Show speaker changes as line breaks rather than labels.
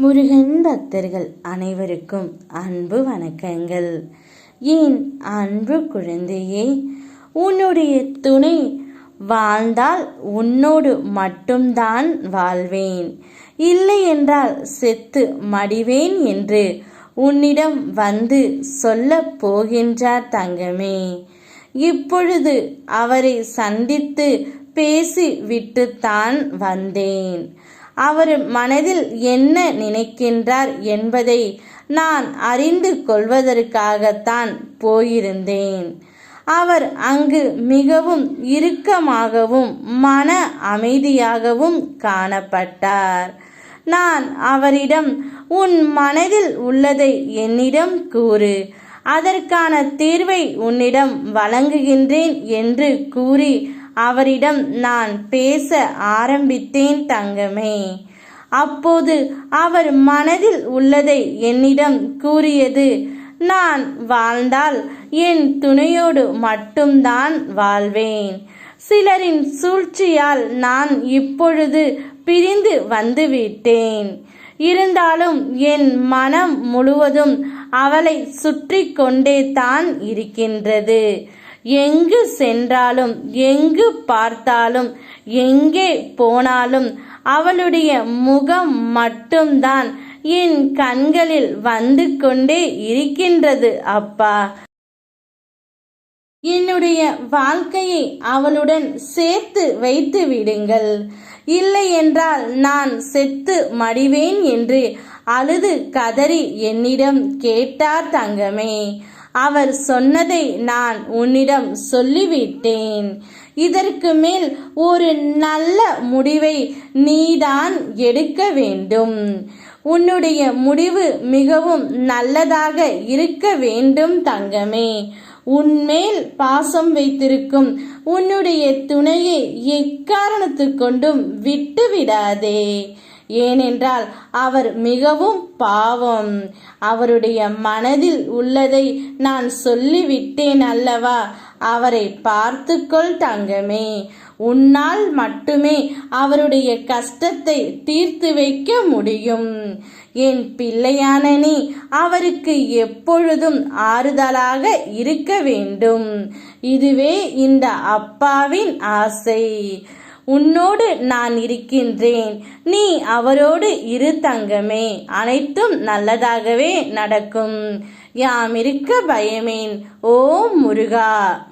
முருகன் பக்தர்கள் அனைவருக்கும் அன்பு வணக்கங்கள். என் அன்பு குழந்தையே உன்னுடைய துணை வாழ்ந்தால் உன்னோடு மட்டும்தான் வாழ்வேன். இல்லை என்றால் செத்து மடிவேன் என்று உன்னிடம் வந்து சொல்லப் போகின்றார் தங்கமே. இப்பொழுது அவரை சந்தித்து பேசி விட்டுத்தான் வந்தேன். அவர் மனதில் என்ன நினைக்கின்றார் என்பதை நான் அறிந்து கொள்வதற்காகத்தான் போயிருந்தேன். அவர் அங்கு மிகவும் இறுக்கமாகவும் மன அமைதியாகவும் காணப்பட்டார். நான் அவரிடம் உன் மனதில் உள்ளதை என்னிடம் கூறு. அதற்கான தீர்வை உன்னிடம் வழங்குகின்றேன் என்று கூறி அவரிடம் நான் பேச ஆரம்பித்தேன் தங்கமே. அப்போது அவர் மனதில் உள்ளதை என்னிடம் கூறியது நான் வாழ்ந்தால் என் துணையோடு மட்டும்தான் வாழ்வேன். சிலரின் சூழ்ச்சியால் நான் இப்பொழுது பிரிந்து வந்துவிட்டேன் இருந்தாலும் என் மனம் முழுவதும் அவளை சுற்றி கொண்டே தான் இருக்கின்றது. எங்கு சென்றாலும் எங்கு பார்த்தாலும் எங்கே போனாலும் அவளுடைய முகம் மட்டும்தான் என் கண்களில் வந்து கொண்டே இருக்கின்றது அப்பா. என்னுடைய வாழ்க்கையை அவளுடன் சேர்த்து வைத்து விடுங்கள். இல்லை என்றால் நான் செத்து மடிவேன் என்று அழுது கதறி என்னிடம் கேட்டார் தங்கமே. அவர் சொன்னதை நான் உன்னிடம் சொல்லிவிட்டேன். இதற்கு மேல் ஒரு நல்ல முடிவை நீதான் எடுக்க வேண்டும். உன்னுடைய முடிவு மிகவும் நல்லதாக இருக்க வேண்டும் தங்கமே. உன்மேல் பாசம் வைத்திருக்கும் உன்னுடைய துணையை எக்காரணத்து கொண்டும் விட்டு விடாதே ஏனென்றால் அவர் மிகவும் பாவம். அவருடைய மனதில் உள்ளதை நான் சொல்லிவிட்டேன் அல்லவா? அவரை பார்த்துக்கொள் தங்கமே. உன்னால் மட்டுமே அவருடைய கஷ்டத்தை தீர்த்து வைக்க முடியும். என் பிள்ளையான நீ அவருக்கு எப்பொழுதும் ஆறுதலாக இருக்க வேண்டும். இதுவே இந்த அப்பாவின் ஆசை. உன்னோடு நான் இருக்கின்றேன். நீ அவரோடு இரு தங்கமே. அனைத்தும் நல்லதாகவே நடக்கும். யாம் இருக்க பயமேன். ஓ முருகா!